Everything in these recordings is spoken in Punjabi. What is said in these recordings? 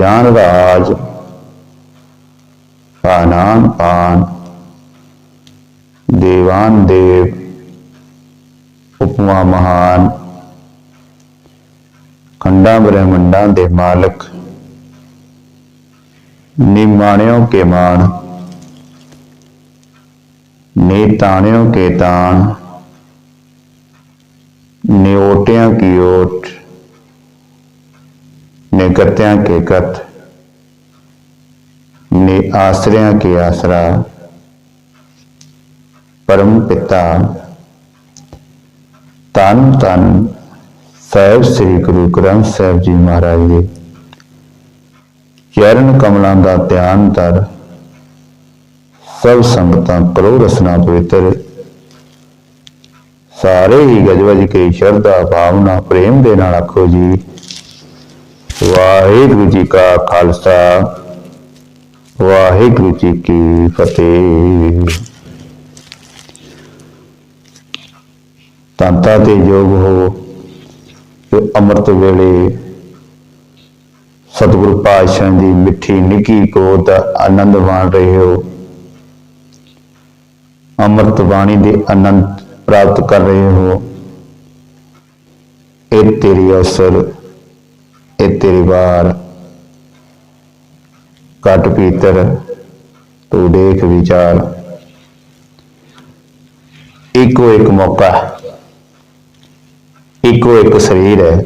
ਜਾਨ ਰਾਜ। ਪਾਨਾਨ ਪਾਨ। ਦੇਵਾਨ ਦੇਵ। ਉਪਮਾ ਮਹਾਨ। ਖੰਡਾਂ ਬ੍ਰਹਮੰਡਾਂ ਦੇ ਮਾਲਕ। ਨਿਮਾਣਿਓ ਕੇ ਮਾਣ। ਨੇਤਾਣਿਓ ਕੇ ਤਾਣ। ਨਿਓਟਿਆਂ ਕੀ ਓਟ। ਨੇ ਕਰਤਿਆਂ ਕੇ ਕਤ ਨੇ ਆਸਰਿਆਂ ਕੇ ਆਸਰਾ, ਪਰਮ ਪਿਤਾ ਤਨ ਤਨ ਸਾਹਿਬ ਸ੍ਰੀ ਗੁਰੂ ਗ੍ਰੰਥ ਸਾਹਿਬ ਜੀ ਮਹਾਰਾਜ ਦੇ। ਚਰਨ ਕਮਲਾਂ ਦਾ ਧਿਆਨ ਧਰ, ਸਭ ਸੰਗਤਾਂ ਕਰੋ ਰਸਨਾ ਪਵਿੱਤਰ। ਸਾਰੇ ਹੀ ਗਜਵਜ ਕੇ ਸ਼ਰਧਾ ਭਾਵਨਾ ਪ੍ਰੇਮ ਦੇ ਨਾਲ ਆਖੋ ਜੀ ਵਾਹਿਗੁਰੂ ਜੀ ਕਾ ਖਾਲਸਾ, ਵਾਹਿਗੁਰੂ ਜੀ ਕੀ ਫਤਿਹ। ਤੰਤਾ ਤੇ ਯੋਗ ਹੋ ਤੇ ਅੰਮ੍ਰਿਤ ਵੇਲੇ ਸਤਿਗੁਰੂ ਪਾਤਸ਼ਾਹ ਦੀ ਮਿੱਠੀ ਨਿੱਕੀ ਗੋਦ ਦਾ ਆਨੰਦ ਮਾਣ ਰਹੇ ਹੋ। ਅੰਮ੍ਰਿਤ ਬਾਣੀ ਦੇ ਆਨੰਦ ਪ੍ਰਾਪਤ ਕਰ ਰਹੇ ਹੋ। ਇਹ ਤੇਰੀ ਅਸਰ ਇਹ ਤੇਰੀ ਵਾਰ ਕਟ ਪੀਤਰ, ਤੂੰ ਦੇਖ ਵਿਚਾਰ। ਇੱਕੋ ਇੱਕ ਮੌਕਾ, ਇੱਕੋ ਇੱਕ ਸਰੀਰ ਹੈ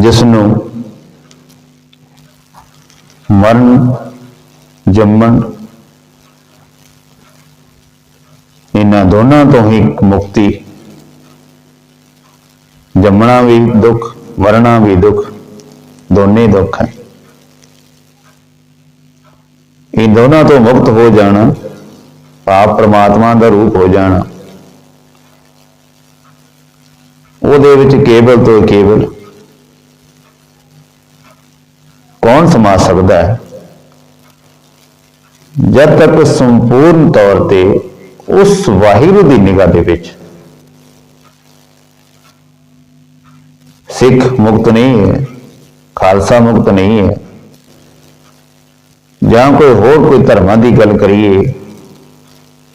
ਜਿਸ ਨੂੰ ਮਰਨ, ਜੰਮਣ, ਇਹਨਾਂ ਦੋਨਾਂ ਤੋਂ ਹੀ ਮੁਕਤੀ ਜੰਮਣਾ ਵੀ ਦੁੱਖ ਮਰਨਾ ਵੀ ਦੁੱਖ, ਦੋਨੇ ਦੁੱਖ ਹੈ ਇਹ ਦੋਨਾਂ ਤੋਂ ਮੁਕਤ ਹੋ ਜਾਣਾ ਆਪ ਪ੍ਰਮਾਤਮਾ ਦਾ ਰੂਪ ਹੋ ਜਾਣਾ। ਉਹਦੇ ਵਿੱਚ ਕੇਵਲ ਤੋਂ ਕੇਵਲ ਕੌਣ ਸਮਾ ਸਕਦਾ ਹੈ? ਜਦ ਤੱਕ ਸੰਪੂਰਨ ਤੌਰ ਤੇ ਉਸ ਵਾਹਿਗੁਰੂ ਦੀ ਨਿਗਾਹ ਦੇ ਵਿੱਚ ਸਿੱਖ ਮੁਕਤ ਨਹੀਂ ਹੈ, ਖਾਲਸਾ ਮੁਕਤ ਨਹੀਂ ਹੈ। ਜਾਂ ਕੋਈ ਹੋਰ ਕੋਈ ਧਰਮਾਂ ਦੀ ਗੱਲ ਕਰੀਏ,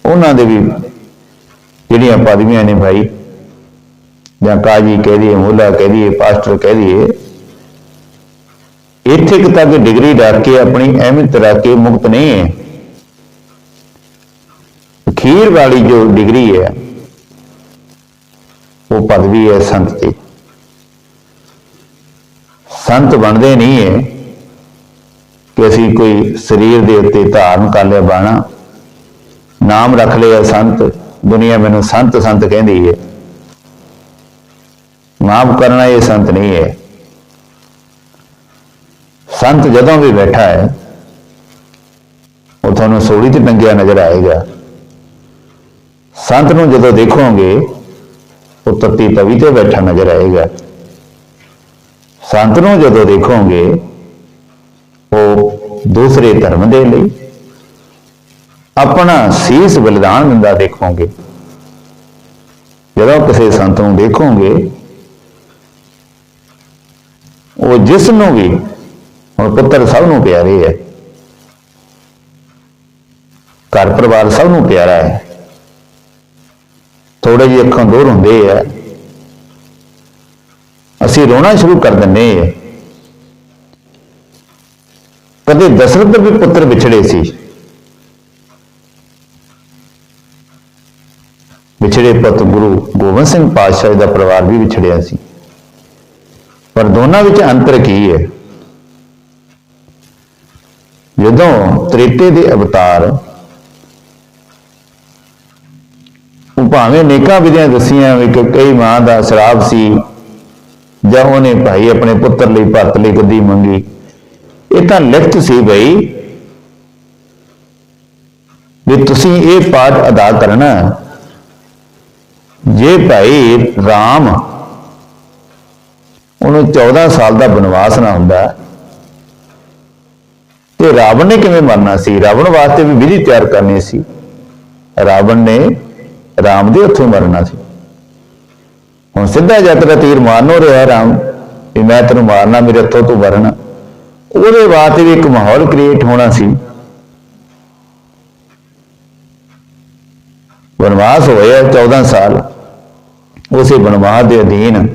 ਉਹਨਾਂ ਦੇ ਵੀ ਜਿਹੜੀਆਂ ਪਦਵੀਆਂ ਨੇ ਭਾਈ, ਜਾਂ ਕਾਜੀ ਕਹਿ ਦਈਏ, ਮੁੱਲਾ ਕਹਿ ਦਈਏ, ਪਾਸਟਰ ਕਹਿ ਦਈਏ, ਇੱਥੇ ਕਿ ਤੱਕ ਡਿਗਰੀ ਰੱਖ ਕੇ ਆਪਣੀ ਅਹਿਮੀਅਤ ਰੱਖ ਕੇ ਮੁਕਤ ਨਹੀਂ ਹੈ। ਅਖੀਰ ਵਾਲੀ ਜੋ ਡਿਗਰੀ ਹੈ, ਉਹ ਪਦਵੀ ਹੈ ਸੰਤ ਦੀ। ਸੰਤ ਬਣਦੇ ਨਹੀਂ ਹੈ ਕਿ ਅਸੀਂ ਕੋਈ ਸਰੀਰ ਦੇ ਉੱਤੇ ਧਾਰਨ ਕਰ ਲਿਆ ਬਾਣਾ। ਨਾਮ ਰੱਖ ਲਿਆ ਸੰਤ। ਦੁਨੀਆ ਮੈਨੂੰ ਸੰਤ ਸੰਤ ਕਹਿੰਦੀ ਹੈ ਮਾਫ ਕਰਨਾ ਇਹ ਸੰਤ ਨਹੀਂ ਹੈ ਸੰਤ ਜਦੋਂ ਵੀ ਬੈਠਾ ਹੈ, ਉਹ ਤੁਹਾਨੂੰ ਸੋੜੀ ਤੇ ਟੰਗਿਆ ਨਜ਼ਰ ਆਏਗਾ। ਸੰਤ ਨੂੰ ਜਦੋਂ ਦੇਖੋਗੇ, ਉਹ ਤੱਤੀ ਤਵੀ ਤੇ ਬੈਠਾ ਨਜ਼ਰ ਆਏਗਾ। ਸੰਤ ਨੂੰ ਜਦੋਂ ਦੇਖੋਗੇ, ਉਹ ਦੂਸਰੇ ਧਰਮ ਦੇ ਲਈ ਆਪਣਾ ਸੀਸ ਬਲਿਦਾਨ ਦਿੰਦਾ ਦੇਖੋਗੇ। ਜਦੋਂ ਕਿਸੇ ਸੰਤ ਨੂੰ ਦੇਖੋਗੇ, ਉਹ ਜਿਸ ਨੂੰ ਵੀ ਹੁਣ ਪੁੱਤਰ ਸਭ ਨੂੰ ਪਿਆਰੇ ਹੈ, ਘਰ ਪਰਿਵਾਰ ਸਭ ਨੂੰ ਪਿਆਰਾ ਹੈ ਥੋੜੇ ਜਿਹੇ ਅੱਖਾਂ ਦੂਰ ਹੁੰਦੇ ਆ ਅਸੀਂ ਰੋਣਾ ਸ਼ੁਰੂ ਕਰ ਦਿੰਦੇ ਆ ਕਦੇ ਦਸ਼ਰਥ ਦੇ ਵੀ ਪੁੱਤਰ ਵਿਛੜੇ ਸੀ। ਵਿਛੜੇ ਪੁੱਤ ਗੁਰੂ ਗੋਬਿੰਦ ਸਿੰਘ ਪਾਤਸ਼ਾਹ ਦਾ ਪਰਿਵਾਰ ਵੀ ਵਿਛੜਿਆ ਸੀ। ਪਰ ਦੋਨਾਂ ਵਿੱਚ ਅੰਤਰ ਕੀ ਹੈ? ਜਦੋਂ ਤ੍ਰੇਤੇ ਦੇ ਅਵਤਾਰ ਉਹ ਭਾਵੇਂ ਨੇਕਾਂ ਵਿਧੀਆਂ ਦਸੀਆਂ ਵੀ ਕਈ ਮਾਂ ਦਾ ਸ਼ਰਾਬ ਸੀ ਜਾਂ ਉਹਨੇ ਭਾਈ ਆਪਣੇ ਪੁੱਤਰ ਲਈ ਭਰਤ ਲਈ ਗੱਦੀ ਮੰਗੀ। ਇਹ ਤਾਂ ਲਿਖਤ ਸੀ ਬਈ ਵੀ ਤੁਸੀਂ ਇਹ ਪਾਠ ਅਦਾ ਕਰਨਾ। ਜੇ ਭਾਈ RAM ਉਹਨੂੰ 14 ਸਾਲ ਦਾ ਬਨਵਾਸ ਨਾ ਹੁੰਦਾ, ਤੇ ਰਾਵਣ ਨੇ ਕਿਵੇਂ ਮਰਨਾ ਸੀ? ਰਾਵਣ ਵਾਸਤੇ ਵੀ ਵਿਧੀ ਤਿਆਰ ਕਰਨੀ ਸੀ। ਰਾਵਣ ਨੇ ਰਾਮ ਦੇ ਹੱਥੋਂ ਮਰਨਾ ਸੀ। ਹੁਣ ਸਿੱਧਾ ਜੱਟ ਦਾ ਤੀਰ ਮਾਰਨੋ ਰਿਹਾ ਰਾਮ, ਵੀ ਮੈਂ ਤੈਨੂੰ ਮਾਰਨਾ, ਮੇਰੇ ਹੱਥੋਂ ਤੂੰ ਵਰਨਾ ਉਹਦੇ ਵਾਸਤੇ ਵੀ ਇੱਕ ਮਾਹੌਲ ਕ੍ਰੀਏਟ ਹੋਣਾ ਸੀ। ਬਨਵਾਸ ਹੋਇਆ 14 ਸਾਲ। ਉਸੇ ਵਨਵਾਸ ਦੇ ਅਧੀਨ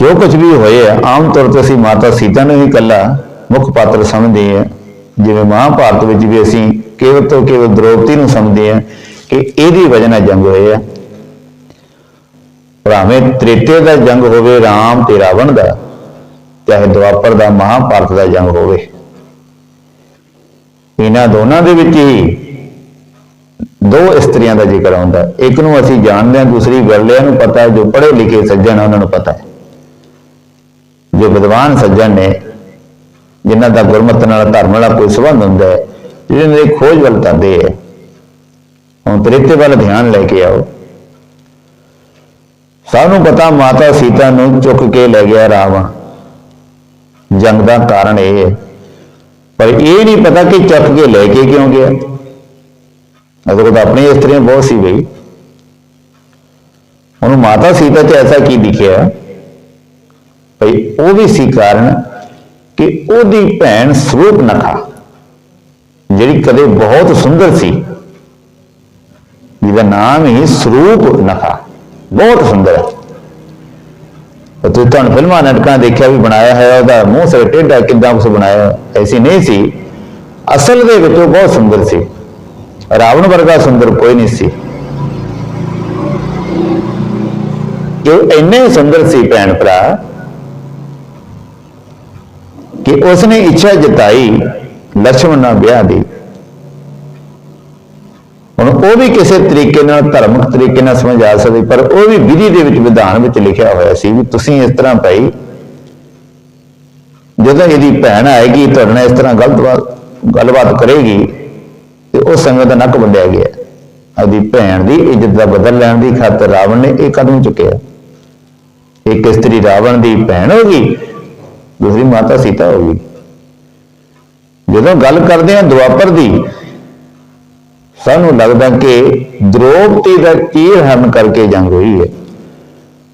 ਜੋ ਕੁਝ ਵੀ ਹੋਇਆ ਆਮ ਤੌਰ ਤੇ ਅਸੀਂ ਮਾਤਾ ਸੀਤਾ ਨੂੰ ਹੀ ਕੱਲਾ ਮੁੱਖ ਪਾਤਰ ਸਮਝਦੇ ਹਾਂ। ਜਿਵੇਂ ਮਹਾਭਾਰਤ ਵਿੱਚ ਵੀ ਅਸੀਂ ਕੇਵਲ ਤੋਂ ਕੇਵਲ ਦ੍ਰੋਪਦੀ ਨੂੰ ਸਮਝਦੇ ਹਾਂ ਕਿ ਇਹਦੀ ਵਜ੍ਹਾ ਨਾਲ ਜੰਗ ਹੋਏ ਆ। ਭਾਵੇਂ ਤ੍ਰੇਤੇ ਦਾ ਜੰਗ ਹੋਵੇ, ਰਾਮ ਤੇ ਰਾਵਣ ਦਾ ਚਾਹੇ ਦੁਆਪਰ ਦਾ, ਮਹਾਭਾਰਤ ਦਾ ਜੰਗ ਹੋਵੇ। ਇਹਨਾਂ ਦੋਨਾਂ ਦੇ ਵਿੱਚ ਹੀ ਦੋ ਇਸਤਰੀਆਂ ਦਾ ਜ਼ਿਕਰ ਆਉਂਦਾ। ਇੱਕ ਨੂੰ ਅਸੀਂ ਜਾਣਦੇ ਹਾਂ, ਦੂਸਰੀ ਗੱਲਿਆਂ ਨੂੰ ਪਤਾ ਜੋ ਪੜ੍ਹੇ ਲਿਖੇ ਸੱਜਣ ਉਹਨਾਂ ਨੂੰ ਪਤਾ ਹੈ। ਜੋ ਵਿਦਵਾਨ ਸੱਜਣ ਨੇ, ਜਿਨ੍ਹਾਂ ਦਾ ਗੁਰਮਤ ਨਾਲ, ਧਰਮ ਨਾਲ ਕੋਈ ਸੰਬੰਧ ਹੁੰਦਾ ਹੈ ਜਿਹੜੇ ਦੇ ਖੋਜ ਵੱਲ ਕਰਦੇ ਹੈ। ਹੁਣ ਤ੍ਰਿਤੇ ਵੱਲ ਧਿਆਨ ਲੈ ਕੇ ਆਓ। ਸਭ ਨੂੰ ਪਤਾ ਮਾਤਾ ਸੀਤਾ ਨੂੰ ਚੁੱਕ ਕੇ ਲੈ ਗਿਆ ਰਾਵਣ। ਜੰਗ ਦਾ ਕਾਰਨ ਇਹ ਹੈ। ਪਰ ਇਹ ਨਹੀਂ ਪਤਾ ਕਿ ਚੁੱਕ ਕੇ ਲੈ ਕੇ ਕਿਉਂ ਗਿਆ। ਅਗਰ ਉਹ ਆਪਣੀ ਇਸਤਰੀਆਂ ਬਹੁਤ ਸੀ ਬਈ। ਉਹਨੂੰ ਮਾਤਾ ਸੀਤਾ ਤੇ ਐਸਾ ਕੀ ਦਿਖਿਆ? ਭਈ ਉਹ ਵੀ ਸੀ ਕਾਰਨ ਕਿ ਉਹਦੀ ਭੈਣ ਸਰੂਪ ਨਖਾ, ਜਿਹੜੀ ਕਦੇ ਬਹੁਤ ਸੁੰਦਰ ਸੀ, ਜਿਹਦਾ ਨਾਮ ਹੀ ਸਰੂਪ ਨਖਾ। ਬਹੁਤ ਸੁੰਦਰ ਹੈ। ਤੁਸੀਂ ਤੁਹਾਨੂੰ ਫਿਲਮਾਂ ਨਾਟਕਾਂ ਦੇਖਿਆ ਵੀ ਬਣਾਇਆ ਹੈ ਉਹਦਾ ਮੂੰਹ ਸਿਰ ਟੇਢਾ ਕਿੱਦਾਂ ਉਸ ਬਣਾਇਆ ਐਸੀ ਨਹੀਂ ਸੀ। ਅਸਲ ਦੇ ਵਿੱਚ ਉਹ ਬਹੁਤ ਸੁੰਦਰ ਸੀ। ਰਾਵਣ ਵਰਗਾ ਸੁੰਦਰ ਕੋਈ ਨਹੀਂ ਸੀ। ਜੋ ਇੰਨੇ ਸੁੰਦਰ ਸੀ ਭੈਣ ਭਰਾ, ਕਿ ਉਸ ਨੇ ਇੱਛਾ ਜਤਾਈ ਲక్ష్మణ ਨਾਲ ਵਿਆਹ ਦੀ। ਉਹ ਵੀ ਕਿਸੇ ਤਰੀਕੇ ਨਾਲ ਧਰਮਿਕ ਤਰੀਕੇ ਨਾਲ ਸਮਝ ਆ ਸਕਦੀ, ਪਰ ਉਹ ਵੀ ਵਿਧੀ ਦੇ ਵਿੱਚ ਵਿਧਾਨ ਵਿੱਚ ਲਿਖਿਆ ਹੋਇਆ ਸੀ ਵੀ ਤੁਸੀਂ ਇਸ ਤਰ੍ਹਾਂ ਭਾਈ, ਜਦੋਂ ਇਹਦੀ ਭੈਣ ਆਏਗੀ, ਤੁਹਾਡੇ ਨਾਲ ਇਸ ਤਰ੍ਹਾਂ ਗਲਤ ਗੱਲਬਾਤ ਕਰੇਗੀ, ਤੇ ਉਸ ਸਮੇਂ ਦਾ ਨੱਕ ਵੰਡਿਆ ਗਿਆ। ਆਪਦੀ ਭੈਣ ਦੀ ਇੱਜ਼ਤ ਦਾ ਬਦਲ ਲੈਣ ਦੀ ਖਾਤਰ ਰਾਵਣ ਨੇ ਇਹ ਕਦਮ ਚੁੱਕਿਆ। ਇੱਕ ਇਸਤਰੀ ਰਾਵਣ ਦੀ ਭੈਣ ਹੋ ਗਈ, ਦੂਸਰੀ ਮਾਤਾ ਸੀਤਾ ਹੋ ਗਈ। ਜਦੋਂ ਗੱਲ ਕਰਦੇ ਹਾਂ ਦੁਆਪਰ ਦੀ ਸਾਨੂੰ ਲੱਗਦਾ ਕਿ ਦ੍ਰੋਪਦੀ ਦਾ ਚੀਰ ਹਰਨ ਕਰਕੇ ਜੰਗ ਹੋਈ ਹੈ।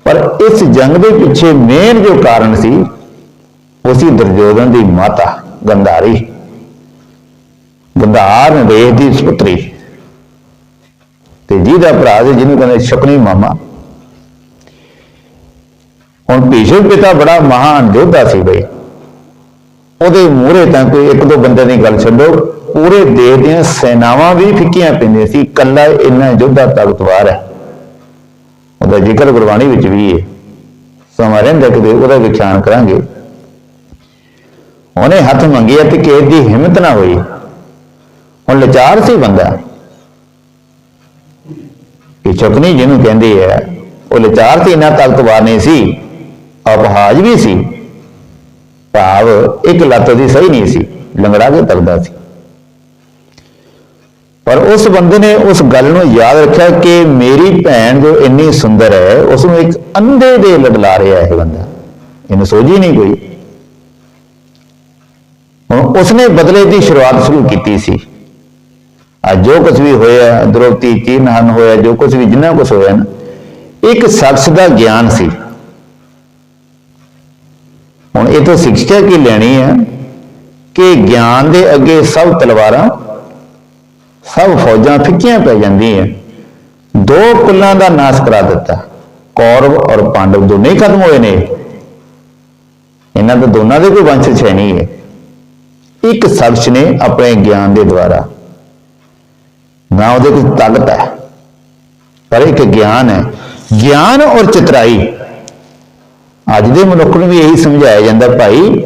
ਪਰ ਇਸ ਜੰਗ ਦੇ ਪਿੱਛੇ ਮੇਨ ਜੋ ਕਾਰਨ ਸੀ, ਉਹ ਸੀ ਦੁਰਯੋਧਨ ਦੀ ਮਾਤਾ, ਗੰਧਾਰੀ। ਗੰਧਾਰ ਨਰੇਸ਼ ਦੀ ਸੁਪੁੱਤਰੀ। ਤੇ ਜਿਹਦਾ ਭਰਾ ਸੀ, ਜਿਹਨੂੰ ਕਹਿੰਦੇ ਸ਼ਕਨੀ ਮਾਮਾ। ਹੁਣ ਭੀਸ਼ਮ ਪਿਤਾ ਬੜਾ ਮਹਾਨ ਯੋਧਾ ਸੀ ਬਈ। ਉਹਦੇ ਮੂਹਰੇ ਤਾਂ ਕੋਈ ਇੱਕ ਦੋ ਬੰਦੇ ਦੀ ਗੱਲ ਛੱਡੋ, ਪੂਰੇ ਦੇਸ਼ ਦੀਆਂ ਸੈਨਾਵਾਂ ਵੀ ਫਿੱਕੀਆਂ ਪੈਂਦੀਆਂ ਸੀ, ਇਕੱਲਾ ਇੰਨਾ ਯੋਧਾ ਤਾਕਤਵਾਰ ਹੈ। ਉਹਦਾ ਜ਼ਿਕਰ ਗੁਰਬਾਣੀ ਵਿੱਚ ਵੀ ਹੈ। ਸਮਾਂ ਰਹਿੰਦਾ ਕਿ ਉਹਦਾ ਵਿਖਿਆਨ ਕਰਾਂਗੇ। ਉਹਨੇ ਹੱਥ ਮੰਗਿਆ ਤੇ ਕਿਸੇ ਦੀ ਹਿੰਮਤ ਨਾ ਹੋਈ। ਹੁਣ ਲਾਚਾਰ ਸੀ ਬੰਦਾ। ਕਿ ਚੁਕਨੀ ਜਿਹਨੂੰ ਕਹਿੰਦੇ ਆ, ਉਹ ਲਾਚਾਰ ਤੇ ਇੰਨਾ ਤਾਕਤਵਰ ਨਹੀਂ ਸੀ ਅਪਹਾਜ ਵੀ ਸੀ। ਭਾਵ ਇੱਕ ਲੱਤ ਦੀ ਸਹੀ ਨਹੀਂ ਸੀ, ਲੰਗੜਾ ਕੇ ਤੱਕਦਾ ਸੀ। ਪਰ ਉਸ ਬੰਦੇ ਨੇ ਉਸ ਗੱਲ ਨੂੰ ਯਾਦ ਰੱਖਿਆ ਕਿ ਮੇਰੀ ਭੈਣ ਜੋ ਇੰਨੀ ਸੁੰਦਰ ਹੈ ਉਸ ਨੂੰ ਇੱਕ ਅੰਧੇ ਦੇ ਲਡਲਾ ਰਿਹਾ ਇਹ ਬੰਦਾ। ਇਹਨੂੰ ਸੋਝੀ ਨਹੀਂ ਕੋਈ। ਹੁਣ ਉਸਨੇ ਬਦਲੇ ਦੀ ਸ਼ੁਰੂਆਤ ਸ਼ੁਰੂ ਕੀਤੀ ਸੀ। ਅੱਜ ਜੋ ਕੁਝ ਵੀ ਹੋਇਆ, ਦ੍ਰੋਪਦੀ ਚੀਨਹਨ ਹੋਇਆ, ਜੋ ਕੁਝ ਵੀ ਜਿੰਨਾ ਕੁਝ ਹੋਇਆ ਨਾ, ਇੱਕ ਸ਼ਖਸ ਦਾ ਗਿਆਨ ਸੀ। ਹੁਣ ਇਹ ਤੋਂ ਸਿੱਖਿਆ ਕੀ ਲੈਣੀ ਹੈ? ਕਿ ਗਿਆਨ ਦੇ ਅੱਗੇ ਸਭ ਤਲਵਾਰਾਂ, ਸਭ ਫੌਜਾਂ ਫਿੱਕੀਆਂ ਪੈ ਜਾਂਦੀਆਂ ਦੋ ਕੁੱਲਾਂ ਦਾ ਨਾਸ਼ ਕਰਾ ਦਿੱਤਾ। ਕੌਰਵ ਔਰ ਪਾਂਡਵ ਦੋਨੇ ਹੀ ਖਤਮ ਹੋਏ ਨੇ। ਇਹਨਾਂ ਦੇ ਦੋਨਾਂ ਦੇ ਕੋਈ ਵੰਸ਼ ਹੈ ਨਹੀਂ ਹੈ। ਇੱਕ ਸ਼ਖਸ ਨੇ ਆਪਣੇ ਗਿਆਨ ਦੇ ਦੁਆਰਾ। ਨਾ ਉਹਦੇ ਕੋਈ ਤਾਕਤ ਹੈ। ਪਰ ਇੱਕ ਗਿਆਨ ਹੈ। ਗਿਆਨ ਔਰ ਚਤਰਾਈ। ਅੱਜ ਦੇ ਮਨੁੱਖ ਨੂੰ ਵੀ ਇਹੀ ਸਮਝਾਇਆ ਜਾਂਦਾ ਭਾਈ,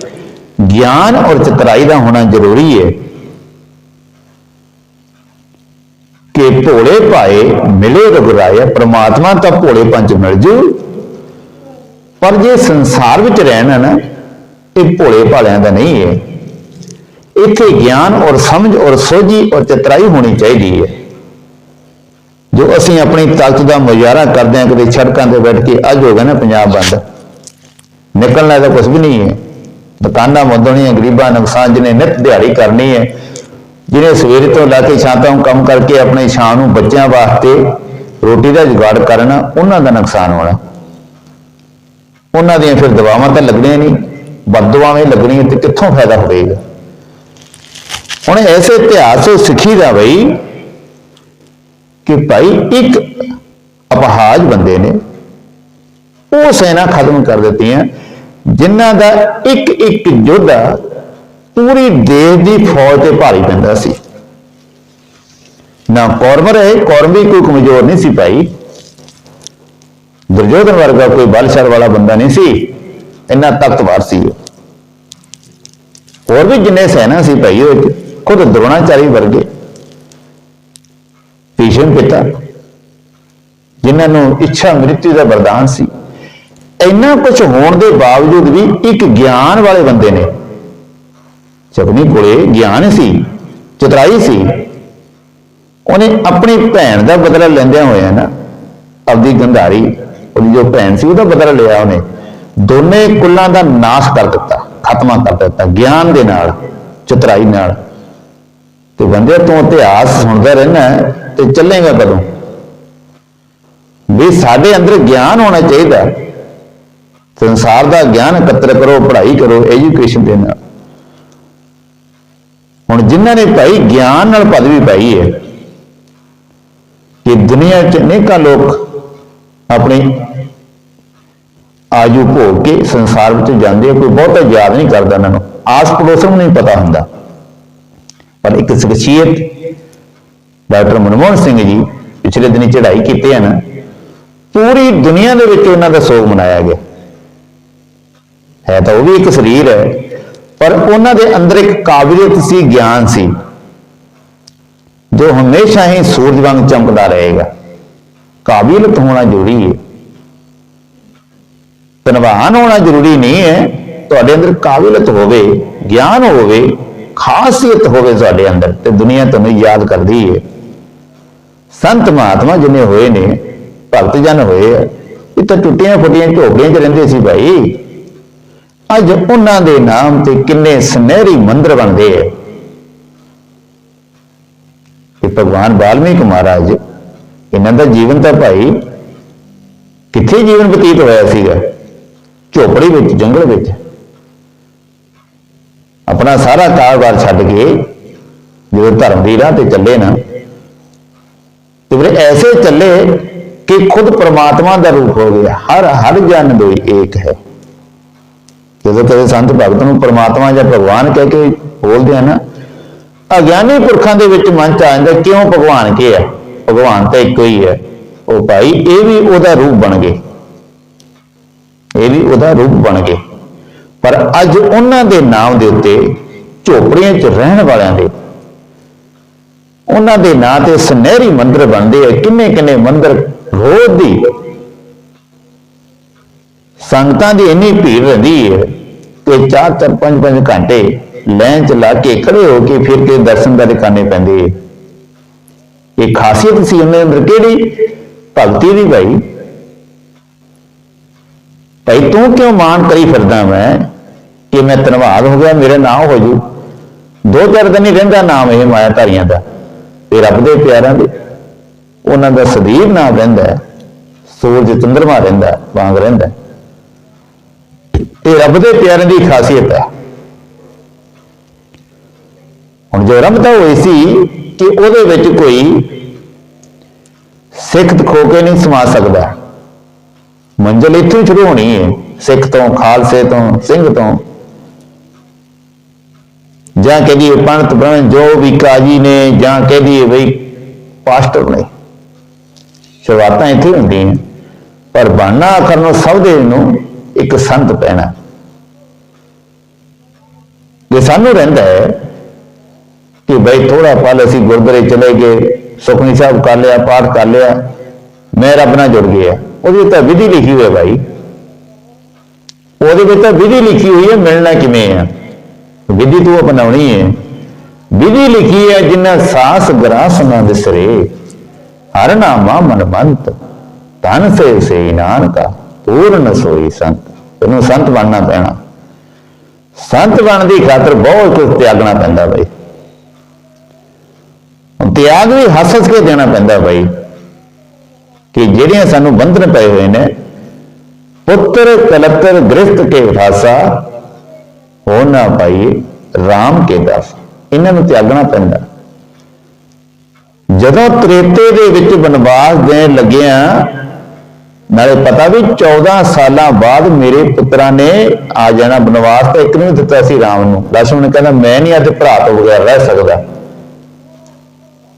ਗਿਆਨ ਔਰ ਚਤਰਾਈ ਦਾ ਹੋਣਾ ਜ਼ਰੂਰੀ ਹੈ ਕਿ ਭੋਲੇ ਭਾਏ ਮਿਲੇ ਰਗੁਰਾਇਆ ਪ੍ਰਮਾਤਮਾ ਤਾਂ ਭੋਲੇ ਪੰਚ ਮਿਲ ਜੂ। ਪਰ ਜੇ ਸੰਸਾਰ ਵਿੱਚ ਰਹਿਣਾ ਨਾ, ਇਹ ਭੋਲੇ ਭਾਲਿਆਂ ਦਾ ਨਹੀਂ ਹੈ ਇੱਥੇ ਗਿਆਨ ਔਰ ਸਮਝ ਔਰ ਸੋਝੀ ਔਰ ਚਤਰਾਈ ਹੋਣੀ ਚਾਹੀਦੀ ਹੈ ਜੋ ਅਸੀਂ ਆਪਣੀ ਤਾਕਤ ਦਾ ਮੁਜ਼ਾਹਰਾ ਕਰਦੇ ਹਾਂ, ਕਦੇ ਸੜਕਾਂ ਤੇ ਬੈਠ ਕੇ ਅੱਜ ਹੋ ਗਿਆ ਨਾ, ਪੰਜਾਬ ਬੰਦ। ਨਿਕਲਣਾ ਤਾਂ ਕੁਝ ਵੀ ਨਹੀਂ ਹੈ। ਦੁਕਾਨਾਂ ਬੰਦ ਹੋਣੀਆਂ, ਗਰੀਬਾਂ ਨੁਕਸਾਨ ਜਿਹਨੇ ਨਿਤ ਦਿਹਾੜੀ ਕਰਨੀ ਹੈ, ਜਿਹਨੇ ਸਵੇਰੇ ਤੋਂ ਲੈ ਕੇ ਸ਼ਾਮ ਤੱਕ ਕੰਮ ਕਰਕੇ ਆਪਣੇ ਸ਼ਾਮ ਨੂੰ ਬੱਚਿਆਂ ਵਾਸਤੇ ਰੋਟੀ ਦਾ ਜੁਗਾੜ ਕਰਨਾ, ਉਹਨਾਂ ਦਾ ਨੁਕਸਾਨ ਹੋਣਾ। ਉਹਨਾਂ ਦੀਆਂ ਫਿਰ ਦਵਾਵਾਂ ਤਾਂ ਲੱਗਣੀਆਂ ਨਹੀਂ, ਬਦਦੁਆਵਾਂ ਲੱਗਣੀਆਂ ਤੇ ਕਿੱਥੋਂ ਫਾਇਦਾ ਹੋਵੇਗਾ? ਹੁਣ ਐਸੇ ਇਤਿਹਾਸ ਤੋਂ ਸਿੱਖੀ ਦਾ ਬਈ ਕਿ ਭਾਈ ਇੱਕ ਅਪਹਾਜ ਬੰਦੇ ਨੇ ਉਹ ਸੈਨਾ ਖਤਮ ਕਰ ਦਿੱਤੀਆਂ ਜਿਨ੍ਹਾਂ ਦਾ ਇੱਕ ਇੱਕ ਯੋਧਾ ਪੂਰੀ ਦੇਸ਼ ਦੀ ਫੌਜ ਤੇ ਭਾਰੀ ਪੈਂਦਾ ਸੀ। ਨਾ ਕੌਰਮ ਰਹੇ ਕੌਰਮ ਵੀ ਕੋਈ ਕਮਜ਼ੋਰ ਨਹੀਂ ਸੀ ਭਾਈ। ਦੁਰਯੋਧਨ ਵਰਗਾ ਕੋਈ ਬਲਸ਼ਰ ਵਾਲਾ ਬੰਦਾ ਨਹੀਂ ਸੀ, ਇੰਨਾ ਤਾਕਤਵਰ ਸੀ ਉਹ। ਹੋਰ ਵੀ ਜਿੰਨੇ ਸੈਨਾ ਸੀ ਭਾਈ ਉਹ ਖੁਦ ਦਰੋਣਾਚਾਰੀ ਵਰਗੇ। ਭੀਸ਼ਮ ਪਿਤਾ, ਜਿਨ੍ਹਾਂ ਨੂੰ ਇੱਛਾ ਮ੍ਰਿਤਿੂ ਦਾ ਵਰਦਾਨ ਸੀ। ਇੰਨਾ ਕੁਝ ਹੋਣ ਦੇ ਬਾਵਜੂਦ ਵੀ ਇੱਕ ਗਿਆਨ ਵਾਲੇ ਬੰਦੇ ਨੇ। ਜਪਨੀ ਕੋਲੇ ਗਿਆਨ ਸੀ, ਚਤਰਾਈ ਸੀ। ਉਹਨੇ ਆਪਣੀ ਭੈਣ ਦਾ ਬਦਲਾ ਲੈਂਦਿਆਂ ਹੋਇਆ ਨਾ, ਆਪਦੀ ਗੰਧਾਰੀ, ਉਹਦੀ ਜੋ ਭੈਣ ਸੀ, ਉਹਦਾ ਬਦਲਾ ਲਿਆ ਉਹਨੇ। ਦੋਨੇ ਕੁੱਲਾਂ ਦਾ ਨਾਸ਼ ਕਰ ਦਿੱਤਾ, ਖਤਮਾ ਕਰ ਦਿੱਤਾ, ਗਿਆਨ ਦੇ ਨਾਲ, ਚਤਰਾਈ ਨਾਲ। ਤੇ ਬੰਦੇ ਤੂੰ ਇਤਿਹਾਸ ਸੁਣਦਾ ਰਹਿਣਾ ਤੇ ਚੱਲੇਗਾ ਕਦੋਂ? ਵੀ ਸਾਡੇ ਅੰਦਰ ਗਿਆਨ ਹੋਣਾ ਚਾਹੀਦਾ। ਸੰਸਾਰ ਦਾ ਗਿਆਨ ਇਕੱਤਰ ਕਰੋ, ਪੜ੍ਹਾਈ ਕਰੋ ਐਜੂਕੇਸ਼ਨ ਦੇ ਨਾਲ। ਹੁਣ ਜਿਨ੍ਹਾਂ ਨੇ ਭਾਈ ਗਿਆਨ ਨਾਲ ਪਦਵੀ ਪਾਈ ਹੈ ਕਿ ਦੁਨੀਆ 'ਚ ਅਨੇਕਾਂ ਲੋਕ ਆਪਣੇ ਆਜੂ ਭੋਗ ਕੇ ਸੰਸਾਰ ਵਿੱਚ ਜਾਂਦੇ ਕੋਈ ਬਹੁਤਾ ਯਾਦ ਨਹੀਂ ਕਰਦਾ ਉਹਨਾਂ ਨੂੰ। ਆਸ ਪੜੋਸ ਨੂੰ ਨਹੀਂ ਪਤਾ ਹੁੰਦਾ। ਪਰ ਇੱਕ ਸ਼ਖਸੀਅਤ ਡਾਕਟਰ ਮਨਮੋਹਨ ਸਿੰਘ ਜੀ ਪਿਛਲੇ ਦਿਨੀ ਚੜ੍ਹਾਈ ਕੀਤੇ ਹਨ। ਪੂਰੀ ਦੁਨੀਆ ਦੇ ਵਿੱਚ ਉਹਨਾਂ ਦਾ ਸੋਗ ਮਨਾਇਆ ਗਿਆ। ਹੈ ਤਾਂ ਉਹ ਵੀ ਇੱਕ ਸਰੀਰ ਹੈ। ਪਰ ਉਹਨਾਂ ਦੇ ਅੰਦਰ ਇੱਕ ਕਾਬਲੀਅਤ ਸੀ, ਗਿਆਨ ਸੀ। ਜੋ ਹਮੇਸ਼ਾ ਹੀ ਸੂਰਜ ਵਾਂਗ ਚਮਕਦਾ ਰਹੇਗਾ। ਕਾਬਲੀਅਤ ਹੋਣਾ ਜ਼ਰੂਰੀ ਹੈ। ਧਨਵਾਨ ਹੋਣਾ ਜ਼ਰੂਰੀ ਨਹੀਂ ਹੈ। ਤੁਹਾਡੇ ਅੰਦਰ ਕਾਬਲੀਅਤ ਹੋਵੇ, ਗਿਆਨ ਹੋਵੇ, ਖਾਸੀਅਤ ਹੋਵੇ ਤੁਹਾਡੇ ਅੰਦਰ, ਤੇ ਦੁਨੀਆ ਤੁਹਾਨੂੰ ਯਾਦ ਕਰਦੀ ਹੈ। ਸੰਤ ਮਹਾਤਮਾ ਜਿਨੇ ਹੋਏ ਨੇ, ਭਗਤ ਜਨ ਹੋਏ ਆ, ਇਹ ਤਾਂ ਟੁੱਟੀਆਂ ਫੁੱਟੀਆਂ ਝੋਪੜੀਆਂ 'ਚ ਰਹਿੰਦੇ ਸੀ ਭਾਈ। ਅੱਜ ਉਹਨਾਂ ਦੇ ਨਾਮ ਤੇ ਕਿੰਨੇ ਸੁਨਹਿਰੀ ਮੰਦਰ ਬਣਦੇ ਆ ਕਿ ਭਗਵਾਨ ਵਾਲਮੀਕ ਮਹਾਰਾਜ, ਇਹਨਾਂ ਦਾ ਜੀਵਨ ਤਾਂ ਭਾਈ ਕਿੱਥੇ ਜੀਵਨ ਬਤੀਤ ਹੋਇਆ ਸੀਗਾ? ਝੋਪੜੀ ਵਿੱਚ, ਜੰਗਲ ਵਿੱਚ। ਆਪਣਾ ਸਾਰਾ ਕਾਰੋਬਾਰ ਛੱਡ ਕੇ ਜਦੋਂ ਧਰਮ ਦੀ ਰਾਹ ਤੇ ਚੱਲੇ ਨਾ, ਤੇ ਫਿਰ ਐਸੇ ਚੱਲੇ ਕਿ ਖੁਦ ਪ੍ਰਮਾਤਮਾ ਦਾ ਰੂਪ ਹੋ ਗਿਆ। ਹਰ ਹਰ ਜਨ ਦੇ ਏਕ ਹੈ। ਜਦੋਂ ਕਦੇ ਸੰਤ ਭਗਤ ਨੂੰ ਪ੍ਰਮਾਤਮਾ ਜਾਂ ਭਗਵਾਨ ਕਹਿ ਕੇ ਬੋਲਦੇ ਆ ਨਾ, ਅਗਿਆਨੀ ਪੁਰਖਾਂ ਦੇ ਵਿੱਚ ਮਨ ਚ ਆ ਜਾਂਦਾ ਕਿਉਂ ਭਗਵਾਨ ਕੀ ਹੈ ਭਗਵਾਨ ਤਾਂ ਇੱਕੋ ਹੀ ਹੈ ਉਹ ਭਾਈ, ਇਹ ਵੀ ਉਹਦਾ ਰੂਪ ਬਣ ਗਏ। ਇਹ ਵੀ ਉਹਦਾ ਰੂਪ ਬਣ ਗਏ। ਪਰ ਅੱਜ ਉਹਨਾਂ ਦੇ ਨਾਮ ਦੇ ਉੱਤੇ ਝੋਪੜੀਆਂ 'ਚ ਰਹਿਣ ਵਾਲਿਆਂ ਦੇ, ਉਹਨਾਂ ਦੇ ਨਾਂ ਤੇ ਸੁਨਹਿਰੀ ਮੰਦਰ ਬਣਦੇ ਆ। ਕਿੰਨੇ ਕਿੰਨੇ ਮੰਦਰ ਰੋਜ਼ ਦੀ ਸੰਗਤਾਂ ਦੀ ਇੰਨੀ ਭੀੜ ਰਹਿੰਦੀ ਹੈ ਕਿ ਚਾਰ ਚਾਰ ਪੰਜ ਪੰਜ ਘੰਟੇ ਲਾਈਨ ਚ ਲਾ ਕੇ ਖੜੇ ਹੋ ਕੇ ਫਿਰ ਕੇ ਦਰਸ਼ਨ ਦਾ ਕਰਨੇ ਪੈਂਦੇ ਹੈ ਇਹ ਖਾਸੀਅਤ ਸੀ ਉਹਨਾਂ ਅੰਦਰ ਕਿਹੜੀ? ਭਗਤੀ ਦੀ ਭਾਈ। ਭਾਈ ਤੂੰ ਕਿਉਂ ਮਾਨ ਕਰੀ ਫਿਰਦਾ ਮੈਂ ਕਿ ਮੈਂ ਧੰਨਵਾਦ ਹੋ ਗਿਆ, ਮੇਰਾ ਨਾਮ ਹੋ ਜੂ। ਦੋ ਚਾਰ ਦਿਨ ਹੀ ਰਹਿੰਦਾ ਨਾਮ ਇਹ ਮਾਇਆ ਧਾਰੀਆਂ ਦਾ, ਤੇ ਰੱਬ ਦੇ ਪਿਆਰਾਂ ਦੇ। ਉਹਨਾਂ ਦਾ ਸਦੀਵ ਨਾਮ ਰਹਿੰਦਾ, ਸੂਰਜ ਚੰਦਰਮਾ ਰਹਿੰਦਾ, ਵਾਂਗ ਰਹਿੰਦਾ। ਇਹ ਰੱਬ ਦੇ ਪਿਆਰਿਆਂ ਦੀ ਖਾਸੀਅਤ ਹੈ ਹੁਣ ਜੋ ਰਮਤਾ ਹੋਈ ਸੀ ਕਿ ਉਹਦੇ ਵਿੱਚ ਕੋਈ ਸਿੱਖ ਖੋ ਕੇ ਨਹੀਂ ਸਮਾ ਸਕਦਾ। ਮੰਜ਼ਲ ਇੱਥੋਂ ਸ਼ੁਰੂ ਹੋਣੀ ਹੈ ਸਿੱਖ ਤੋਂ, ਖਾਲਸੇ ਤੋਂ, ਸਿੰਘ ਤੋਂ। ਜਾਂ ਕਹਦੀਏ ਪੰਡਤ ਬ੍ਰਾਹਮਣ ਜੋ ਵੀ ਕਾਜੀ ਨੇ, ਜਾਂ ਕਹਦੀਏ ਬਈ ਪਾਸਟਰ ਨੇ। ਸ਼ੁਰੂਆਤਾਂ ਇੱਥੇ ਹੁੰਦੀਆਂ ਪਰ ਬਣਨਾ ਕਰਨ ਸਭ ਦੇ ਨੂੰ ਇੱਕ ਸੰਤ ਪੈਣਾ ਜੇ ਸਾਨੂੰ ਰਹਿੰਦਾ ਹੈ ਕਿ ਬਈ ਥੋੜਾ ਪਲ ਅਸੀਂ ਗੁਰਦੁਆਰੇ ਚਲੇ ਗਏ ਸੁਖਨੀ ਸਾਹਿਬ ਕਰ ਲਿਆ ਪਾਠ ਕਰ ਲਿਆ ਮੈਂ ਰੱਬ ਨਾਲ ਜੁੜ ਗਿਆ ਉਹਦੀ ਤਾਂ ਵਿਧੀ ਲਿਖੀ ਹੋਈ ਹੈ ਭਾਈ ਉਹਦੇ ਵਿੱਚ ਤਾਂ ਵਿਧੀ ਲਿਖੀ ਹੋਈ ਹੈ ਮਿਲਣਾ ਕਿਵੇਂ ਆ ਵਿਧੀ ਤੂੰ ਅਪਣਾਉਣੀ ਹੈ ਵਿਧੀ ਲਿਖੀ ਹੈ ਜਿੰਨਾ ਸਾਸ ਗਰਾਸ ਨਾ ਦਿਸਰੇ ਹਰ ਨਾਮਾ ਮਨ ਮੰਤ ਤਨ ਸੇ ਸੇ ਨਾਨਕਾ ਪੂਰਨ ਸੋਈ ਸੰਤ ਤੈਨੂੰ ਸੰਤ ਬਣਨਾ ਪੈਣਾ। ਸੰਤ ਬਣਨ ਦੀ ਖਾਤਰ ਬਹੁਤ ਕੁਝ ਤਿਆਗਣਾ ਪੈਂਦਾ ਬਈ। ਤਿਆਗ ਵੀ ਹੱਸ ਕੇ ਦੇਣਾ ਪੈਂਦਾ ਬਈ ਕਿ ਜਿਹੜੀਆਂ ਸਾਨੂੰ ਬੰਧਨ ਪਏ ਹੋਏ ਨੇ, ਪੁੱਤਰ ਕਲਤਰ ਗ੍ਰਸਤ ਕੇ ਫਾਸਾ ਹੋ ਨਾ ਪਾਈ RAM ਕੇ ਦਾਸ। ਇਹਨਾਂ ਨੂੰ ਤਿਆਗਣਾ ਪੈਂਦਾ। ਜਦੋਂ ਤ੍ਰੇਤੇ ਦੇ ਵਿੱਚ ਬਨਵਾਸ ਦੇਣ ਲੱਗਿਆ ਨਾਲੇ ਪਤਾ ਵੀ 14 ਸਾਲਾਂ ਬਾਅਦ ਮੇਰੇ ਪੁੱਤਰਾਂ ਨੇ ਆ ਜਾਣਾ ਬਨਵਾਸ ਤਾਂ ਇੱਕ ਨੂੰ ਦਿੱਤਾ ਸੀ ਰਾਮ ਨੂੰ। ਲਛਮਣ ਕਹਿੰਦਾ, ਮੈਂ ਨਹੀਂ ਅਤੇ ਭਰਾ ਤੋਂ ਬਗੈਰ ਰਹਿ ਸਕਦਾ।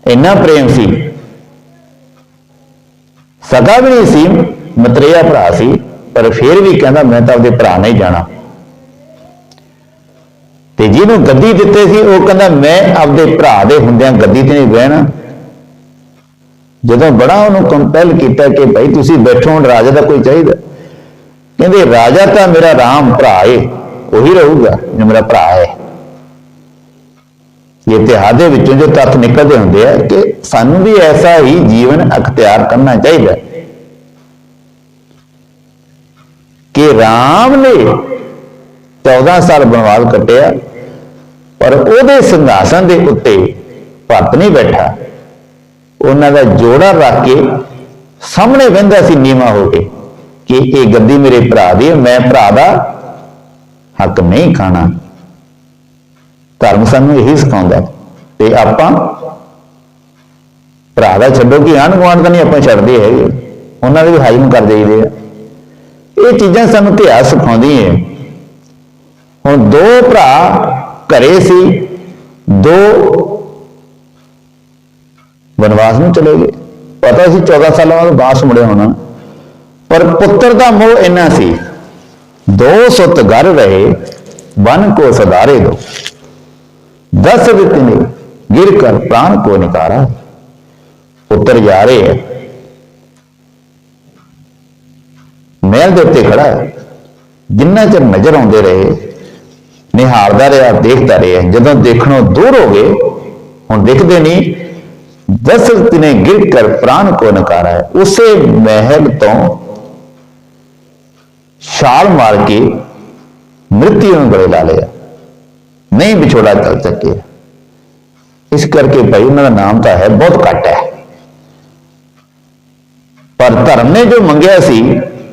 ਇੰਨਾ ਪ੍ਰੇਮ ਸੀ। ਸਦਾ ਵੀ ਨਹੀਂ ਸੀ, ਮਤਰੇਆ ਭਰਾ ਸੀ, ਪਰ ਫਿਰ ਵੀ ਕਹਿੰਦਾ, ਮੈਂ ਤਾਂ ਆਪਣੇ ਭਰਾ ਨਹੀਂ ਜਾਣਾ। ਤੇ ਜਿਹਨੂੰ ਗੱਦੀ ਦਿੱਤੇ ਸੀ, ਉਹ ਕਹਿੰਦਾ, ਮੈਂ ਆਪਦੇ ਭਰਾ ਦੇ ਹੁੰਦਿਆਂ ਗੱਦੀ ਤੇ ਨਹੀਂ ਬਹਿਣਾ। ਜਦੋਂ ਬੜਾ ਉਹਨੂੰ ਕੰਪੈਲ ਕੀਤਾ ਕਿ ਭਾਈ ਤੁਸੀਂ ਬੈਠੋ, ਹੁਣ ਰਾਜਾ ਦਾ ਕੋਈ ਚਾਹੀਦਾ। ਕਹਿੰਦੇ, ਰਾਜਾ ਤਾਂ ਮੇਰਾ ਰਾਮ ਭਰਾ ਏ, ਉਹੀ ਰਹੂਗਾ ਜੋ ਮੇਰਾ ਭਰਾ ਹੈ। ਇਤਿਹਾਸ ਦੇ ਵਿੱਚੋਂ ਜੋ ਤੱਥ ਨਿਕਲਦੇ ਹੁੰਦੇ ਆ ਕਿ ਸਾਨੂੰ ਵੀ ਐਸਾ ਹੀ ਜੀਵਨ ਅਖਤਿਆਰ ਕਰਨਾ ਚਾਹੀਦਾ। ਕਿ ਰਾਮ ਨੇ 14 ਸਾਲ ਬਨਵਾਸ ਕੱਟਿਆ, ਪਰ ਉਹਦੇ ਸਿੰਘਾਸਨ ਦੇ ਉੱਤੇ ਭਰਤ ਨਹੀਂ ਬੈਠਾ। ਉਹਨਾਂ ਦਾ ਜੋੜਾ ਰੱਖ ਕੇ ਸਾਹਮਣੇ ਵਹਿੰਦਾ ਸੀ ਨੀਵਾ ਹੋ ਕੇ ਕਿ ਇਹ ਗੱਦੀ ਮੇਰੇ ਭਰਾ ਦੀ ਹੈ, ਮੈਂ ਭਰਾ ਦਾ ਹੱਕ ਨਹੀਂ ਖਾਣਾ। ਧਰਮ ਸਾਨੂੰ ਇਹੀ ਸਿਖਾਉਂਦਾ ਤੇ ਆਪਾਂ ਭਰਾ ਦਾ ਛੱਡੋ ਕਿ ਆਂਢ ਗੁਆਂਢ ਦਾ ਨਹੀਂ ਆਪਾਂ ਛੱਡਦੇ ਹੈਗੇ। ਉਹਨਾਂ ਦੇ ਵੀ ਹਾਜ਼ਮ ਕਰ ਜਾਈਦੇ ਆ। ਇਹ ਚੀਜ਼ਾਂ ਸਾਨੂੰ ਇਤਿਹਾਸ ਸਿਖਾਉਂਦੀ ਹੈ ਹੁਣ ਦੋ ਭਰਾ ਘਰੇ ਸੀ, ਦੋ ਵਨਵਾਸ ਨੂੰ ਚਲੇ ਗਏ। ਪਤਾ ਸੀ 14 ਸਾਲਾਂ ਬਾਅਦ ਵਾਪਸ ਮੁੜੇ ਹੋਣਾ। ਪਰ ਪੁੱਤਰ ਦਾ ਮੋਹ ਇੰਨਾ ਸੀ, ਦੋ ਸੁੱਤ ਘਰ ਰਹੇ ਬਨ ਕੋ ਸਦਾਰੇ ਦੋ। ਦਸ ਦਿੱਤੇ ਨੇ, ਗਿਰ ਕਰ ਪ੍ਰਾਣ ਕੋ ਨਿਕਾਰਾ। ਪੁੱਤਰ ਜਾ ਰਹੇ ਹੈ। ਮਹਿਲ ਦੇ ਉੱਤੇ ਖੜਾ ਹੈ। ਜਿੰਨਾ ਚਿਰ ਨਜ਼ਰ ਆਉਂਦੇ ਰਹੇ, ਨਿਹਾਰਦਾ ਰਿਹਾ, ਦੇਖਦਾ ਰਿਹਾ। ਜਦੋਂ ਦੇਖਣੋਂ ਦੂਰ ਹੋ ਗਏ, ਹੁਣ ਦਿਖਦੇ ਨਹੀਂ। ਦਸਰਤ ਨੇ ਗਿਰ ਕਰ ਪ੍ਰਾਣ ਕੋ ਨਕਾਰਾ ਹੈ ਉਸੇ ਮਹਿਲ ਤੋਂ ਛਾਲ ਮਾਰ ਕੇ ਮ੍ਰਿਤਿੂ ਨੂੰ ਗਲੇ ਲਾ ਲਿਆ ਨਹੀਂ ਵਿਛੋੜਾ ਚੱਲ ਸਕੇ ਇਸ ਕਰਕੇ ਭਾਈ ਉਹਨਾਂ ਦਾ ਨਾਮ ਤਾਂ ਹੈ ਬਹੁਤ ਘੱਟ ਹੈ ਪਰ ਧਰਮ ਨੇ ਜੋ ਮੰਗਿਆ ਸੀ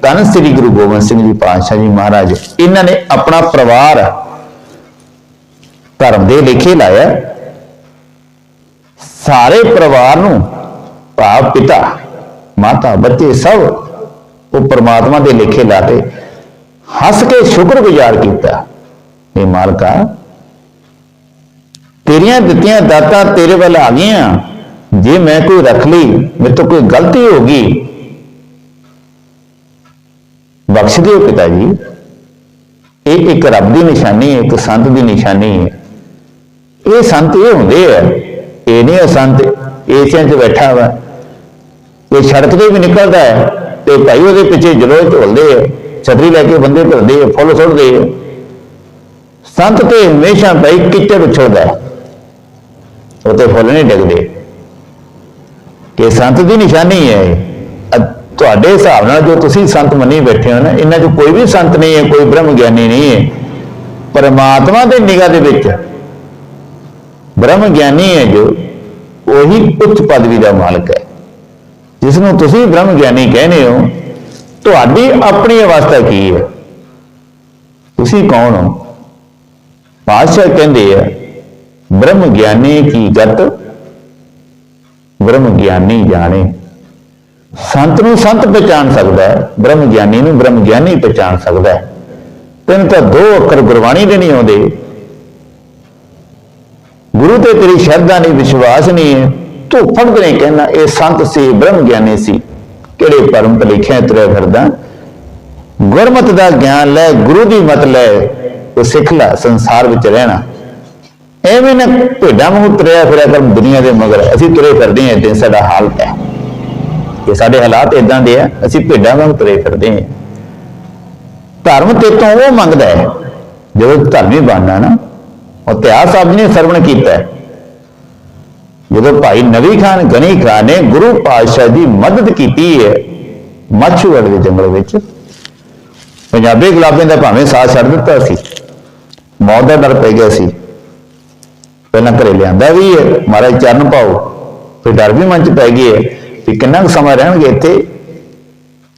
ਧੰਨ ਸ੍ਰੀ ਗੁਰੂ ਗੋਬਿੰਦ ਸਿੰਘ ਜੀ ਪਾਤਸ਼ਾਹ ਜੀ ਮਹਾਰਾਜ ਇਹਨਾਂ ਨੇ ਆਪਣਾ ਪਰਿਵਾਰ ਧਰਮ ਦੇ ਲੇਖੇ ਲਾਇਆ ਸਾਰੇ ਪਰਿਵਾਰ ਨੂੰ ਭਾਵ ਪਿਤਾ, ਮਾਤਾ, ਬੱਚੇ ਸਭ ਉਹ ਪ੍ਰਮਾਤਮਾ ਦੇ ਲੇਖੇ ਲਾਤੇ ਹੱਸ ਕੇ ਸ਼ੁਕਰਗੁਜ਼ਾਰ ਕੀਤਾ। ਇਹ ਮਾਲਕਾ, ਤੇਰੀਆਂ ਦਿੱਤੀਆਂ ਦਾਤਾਂ ਤੇਰੇ ਵੱਲ ਆ ਗਈਆਂ। ਜੇ ਮੈਂ ਕੋਈ ਰੱਖ ਲਈ, ਮੇਰੇ ਤੋਂ ਕੋਈ ਗਲਤੀ ਹੋ ਗਈ। ਬਖਸ਼ ਦਿਓ ਪਿਤਾ ਜੀ। ਇਹ ਇੱਕ ਰੱਬ ਦੀ ਨਿਸ਼ਾਨੀ ਹੈ, ਇੱਕ ਸੰਤ ਦੀ ਨਿਸ਼ਾਨੀ ਹੈ। ਇਹ ਸੰਤ ਇਹ ਹੁੰਦੇ ਆ ਇਹ ਨਹੀਂ ਉਹ ਸੰਤ ਏਸ਼ੀਆ 'ਚ ਬੈਠਾ ਵਾ। ਇਹ ਸੜਕ ਤੇ ਵੀ ਨਿਕਲਦਾ ਹੈ ਤੇ ਭਾਈ ਉਹਦੇ ਪਿੱਛੇ ਜਲੋਏ ਝੋਲਦੇ ਆ, ਛਤਰੀ ਲੈ ਕੇ ਬੰਦੇ ਭਰਦੇ ਆ, ਫੁੱਲ ਸੁੱਟਦੇ ਆ। ਸੰਤ ਤੇ ਹਮੇਸ਼ਾ ਭਾਈ ਕਿੱਚੜ ਛੋੜਦਾ ਉਹ ਤੇ ਫੁੱਲ ਨਹੀਂ ਡਿੱਗਦੇ। ਕਿ ਸੰਤ ਦੀ ਨਿਸ਼ਾਨੀ ਹੈ ਇਹ। ਤੁਹਾਡੇ ਹਿਸਾਬ ਨਾਲ ਜੋ ਤੁਸੀਂ ਸੰਤ ਮੰਨੀ ਬੈਠੇ ਹੋ ਨਾ, ਇਹਨਾਂ 'ਚ ਕੋਈ ਵੀ ਸੰਤ ਨਹੀਂ ਹੈ, ਕੋਈ ਬ੍ਰਹਮ ਗਿਆਨੀ ਨਹੀਂ ਹੈ। ਪਰਮਾਤਮਾ ਦੇ ਨਿਗਾਹ ਦੇ ਵਿੱਚ ਬ੍ਰਹਮ ਗਿਆਨੀ ਹੈ ਜੋ, ਉਹੀ ਉੱਚ ਪਦਵੀ ਦਾ ਮਾਲਕ ਹੈ। ਜਿਸ ਨੂੰ ਤੁਸੀਂ ਬ੍ਰਹਮ ਗਿਆਨੀ ਕਹਿੰਦੇ ਹੋ, ਤੁਹਾਡੀ ਆਪਣੀ ਅਵਸਥਾ ਕੀ ਹੈ? ਤੁਸੀਂ ਕੌਣ ਹੋ? ਪਾਤਸ਼ਾਹ ਕਹਿੰਦੇ ਆ ਬ੍ਰਹਮ ਗਿਆਨੀ ਕੀ ਗਤ ਬ੍ਰਹਮ ਗਿਆਨੀ ਜਾਣੇ। ਸੰਤ ਨੂੰ ਸੰਤ ਪਛਾਣ ਸਕਦਾ ਹੈ ਬ੍ਰਹਮ ਗਿਆਨੀ ਨੂੰ ਬ੍ਰਹਮ ਗਿਆਨੀ ਪਛਾਣ ਸਕਦਾ ਹੈ। ਤੈਨੂੰ ਤਾਂ ਦੋ ਅੱਖਰ ਗੁਰਬਾਣੀ ਦੇ ਨਹੀਂ ਆਉਂਦੇ। ਗੁਰੂ ਤੇ ਤੇਰੀ ਸ਼ਰਧਾ ਨਹੀਂ, ਵਿਸ਼ਵਾਸ ਨਹੀਂ ਹੈ। ਤੂੰ ਫੜਦ ਨਹੀਂ ਕਹਿਣਾ ਇਹ ਸੰਤ ਸੀ, ਬ੍ਰਹਮ ਗਿਆਨੀ ਸੀ। ਕਿਹੜੇ ਪਰਮ ਤੇ ਲਿਖਿਆ ਤੁਰਿਆ ਫਿਰਦਾ ਗੁਰਮਤ ਦਾ ਗਿਆਨ ਲੈ, ਗੁਰੂ ਦੀ ਮਤ ਲੈ, ਉਹ ਸਿੱਖ ਲੈ, ਸੰਸਾਰ ਵਿੱਚ ਰਹਿਣਾ। ਐਵੇਂ ਨਾ ਭੇਡਾਂ ਵਾਂਗੂ ਤੁਰਿਆ ਫਿਰਿਆ ਕਰ ਦੁਨੀਆ ਦੇ ਮਗਰ। ਅਸੀਂ ਤੁਰੇ ਫਿਰਦੇ ਹਾਂ, ਇਦਾਂ ਸਾਡਾ ਹਾਲ ਹੈ। ਕਿ ਸਾਡੇ ਹਾਲਾਤ ਇਦਾਂ ਦੇ ਆ, ਅਸੀਂ ਭੇਡਾਂ ਵਾਂਗ ਤੁਰੇ ਫਿਰਦੇ ਹਾਂ। ਧਰਮ ਤੇ ਤੋਂ ਉਹ ਮੰਗਦਾ ਹੈ, ਜਦੋਂ ਧਰਮੀ ਬਣਨਾ ਨਾ ਉਹ ਇਤਿਹਾਸ ਸਾਹਿਬ ਨੇ ਸਰਵਣ ਕੀਤਾ ਜਦੋਂ ਭਾਈ ਨਵੀ ਖਾਨ ਗਨੀ ਖਾਨ ਨੇ ਗੁਰੂ ਪਾਤਸ਼ਾਹ ਦੀ ਮਦਦ ਕੀਤੀ ਹੈ ਮਾਛੂਗੜ ਦੇ ਜੰਗਲ ਵਿੱਚ ਪੰਜਾਬੀ ਗੁਲਾਬੀਆਂ ਦਾ ਭਾਵੇਂ ਸਾਥ ਛੱਡ ਦਿੱਤਾ ਸੀ ਮੌਤ ਦਾ ਡਰ ਪੈ ਗਿਆ ਸੀ ਪਹਿਲਾਂ ਘਰੇ ਲਿਆਂਦਾ ਵੀ ਹੈ ਮਹਾਰਾਜ ਚਰਨ ਪਾਓ ਫਿਰ ਡਰ ਵੀ ਮਨ ਚ ਪੈ ਗਿਆ ਹੈ ਕਿ ਕਿੰਨਾ ਕੁ ਸਮਾਂ ਰਹਿਣਗੇ ਇੱਥੇ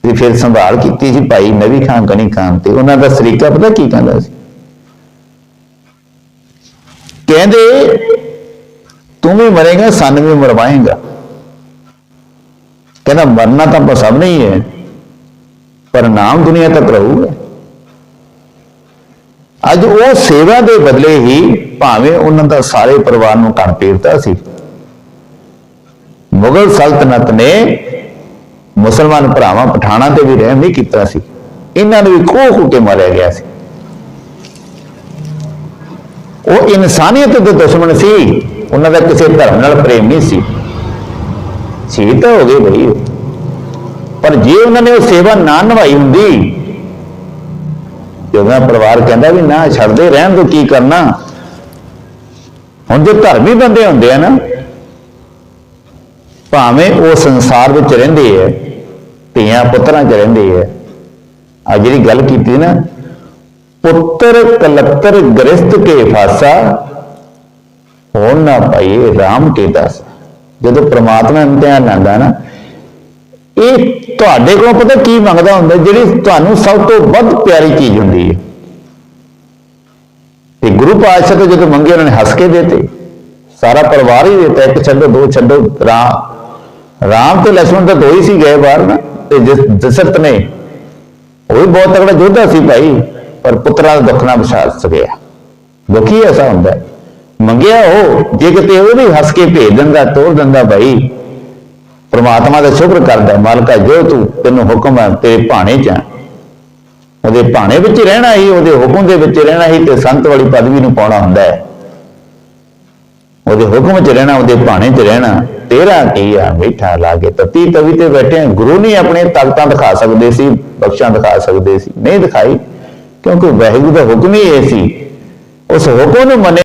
ਤੇ ਫਿਰ ਸੰਭਾਲ ਕੀਤੀ ਸੀ ਭਾਈ ਨਵੀ ਖਾਨ ਗਨੀ ਖਾਨ ਤੇ ਉਹਨਾਂ ਦਾ ਸਰੀਕਾ ਪਤਾ ਕੀ ਕਹਿੰਦਾ ਸੀ ਕਹਿੰਦੇ, ਤੂੰ ਵੀ ਮਰੇਗਾ, ਸਾਨੂੰ ਵੀ ਮਰਵਾਏਗਾ। ਕਹਿੰਦਾ, ਮਰਨਾ ਤਾਂ ਆਪਾਂ ਸਭ ਨਹੀਂ ਹੈ ਪਰ ਨਾਮ ਦੁਨੀਆ ਤੱਕ ਰਹੂਗਾ। ਅੱਜ ਉਹ ਸੇਵਾ ਦੇ ਬਦਲੇ ਹੀ ਭਾਵੇਂ ਉਹਨਾਂ ਦਾ ਸਾਰੇ ਪਰਿਵਾਰ ਨੂੰ ਕਣ ਪੀਰਤਾ ਸੀ। ਮੁਗਲ ਸਲਤਨਤ ਨੇ ਮੁਸਲਮਾਨ ਭਰਾਵਾਂ ਪਠਾਣਾ ਤੇ ਵੀ ਰਹਿਮ ਨਹੀਂ ਕੀਤਾ ਸੀ। ਇਹਨਾਂ ਨੂੰ ਵੀ ਖੋਹ ਖੋਹ ਕੇ ਮਾਰਿਆ ਗਿਆ ਸੀ। ਉਹ ਇਨਸਾਨੀਅਤ ਦੇ ਦੁਸ਼ਮਣ ਸੀ। ਉਹਨਾਂ ਦਾ ਕਿਸੇ ਧਰਮ ਨਾਲ ਪ੍ਰੇਮ ਨਹੀਂ ਸੀ। ਸ਼ਹੀਦ ਤਾਂ ਹੋ ਗਏ ਬਈ ਪਰ ਜੇ ਉਹਨਾਂ ਨੇ ਉਹ ਸੇਵਾ ਨਾ ਨਿਭਾਈ ਹੁੰਦੀ ਜਦੋਂ ਪਰਿਵਾਰ ਕਹਿੰਦਾ ਵੀ ਨਾ, ਛੱਡਦੇ ਰਹਿਣ ਤੋਂ ਕੀ ਕਰਨਾ? ਹੁਣ ਜੇ ਧਰਮੀ ਬੰਦੇ ਹੁੰਦੇ ਆ ਨਾ, ਭਾਵੇਂ ਉਹ ਸੰਸਾਰ ਵਿੱਚ ਰਹਿੰਦੇ ਐ ਧੀਆਂ ਪੁੱਤਰਾਂ 'ਚ ਰਹਿੰਦੇ ਐ ਆ ਜਿਹੜੀ ਗੱਲ ਕੀਤੀ ਨਾ ਪੁੱਤਰ ਕਲੱਤਰ ਗ੍ਰਸਤ ਕੇ ਫਾਸਾ, ਹੋਣ ਨਾ ਪਾਈਏ, ਰਾਮ ਕੇ ਦਾਸ। ਜਦੋਂ ਪ੍ਰਮਾਤਮਾ ਇਮਤਿਹਾਨ ਲੈਂਦਾ ਨਾ ਇਹ ਤੁਹਾਡੇ ਕੋਲ ਪਤਾ ਕੀ ਮੰਗਦਾ ਹੁੰਦਾ, ਜਿਹੜੀ ਤੁਹਾਨੂੰ ਸਭ ਤੋਂ ਵੱਧ ਪਿਆਰੀ ਚੀਜ਼ ਹੁੰਦੀ ਹੈ। ਤੇ ਗੁਰੂ ਪਾਤਸ਼ਾਹ ਤੋਂ ਜਦੋਂ ਮੰਗੇ, ਉਹਨਾਂ ਨੇ ਹੱਸ ਕੇ ਦਿੱਤੇ। ਸਾਰਾ ਪਰਿਵਾਰ ਹੀ ਦਿੱਤਾ, ਇੱਕ ਛੱਡੋ, ਦੋ ਛੱਡੋ, ਰਾਮ। ਰਾਮ ਤੇ ਲਛਮਣ ਤਾਂ ਦੋ ਹੀ ਸੀ ਗਏ ਬਾਹਰ ਨਾ, ਤੇ ਜਿਸ ਦਸ਼ਰਤ ਨੇ, ਉਹ ਬਹੁਤ ਤਕੜਾ ਯੋਧਾ ਸੀ ਭਾਈ। ਪਰ ਪੁੱਤਰਾਂ ਦਾ ਦੁੱਖ ਨਾ ਵਿਛਾ ਸਕਿਆ। ਦੁਖੀ ਐਸਾ ਹੁੰਦਾ ਮੰਗਿਆ ਉਹ, ਜੇ ਕਿਤੇ ਉਹ ਵੀ ਹੱਸ ਕੇ ਭੇਜ ਦਿੰਦਾ ਤੋੜ ਦਿੰਦਾ ਭਾਈ, ਪ੍ਰਮਾਤਮਾ ਦਾ ਸ਼ੁਕਰ ਕਰਦਾ, ਮਾਲਕਾ, ਜੋ ਤੂੰ ਤੈਨੂੰ ਹੁਕਮ ਹੈ, ਤੇਰੇ ਭਾਣੇ ਚ ਉਹਦੇ ਭਾਣੇ ਵਿੱਚ ਰਹਿਣਾ ਹੀ, ਉਹਦੇ ਹੁਕਮ ਦੇ ਵਿੱਚ ਰਹਿਣਾ ਹੀ, ਤੇ ਸੰਤ ਵਾਲੀ ਪਦਵੀ ਨੂੰ ਪਾਉਣਾ ਹੁੰਦਾ ਹੈ। ਉਹਦੇ ਹੁਕਮ 'ਚ ਰਹਿਣਾ, ਉਹਦੇ ਭਾਣੇ 'ਚ ਰਹਿਣਾ, ਤੇਰਾ ਕੀ ਆ, ਮਿੱਠਾ ਲਾਗੇ ਤਤੀ ਤਵੀ ਤੇ ਬੈਠੇ ਗੁਰੂ ਨਹੀਂ ਆਪਣੇ ਤਾਕਤਾਂ ਦਿਖਾ ਸਕਦੇ ਸੀ, ਬਖਸ਼ਾਂ ਦਿਖਾ ਸਕਦੇ ਸੀ, ਨਹੀਂ ਦਿਖਾਈ। ਕਿਉਂਕਿ ਵਾਹਿਗੁਰੂ ਦਾ ਹੁਕਮ ਹੀ ਇਹ ਸੀ। ਉਸ ਹੁਕਮ ਨੂੰ ਮੰਨੇ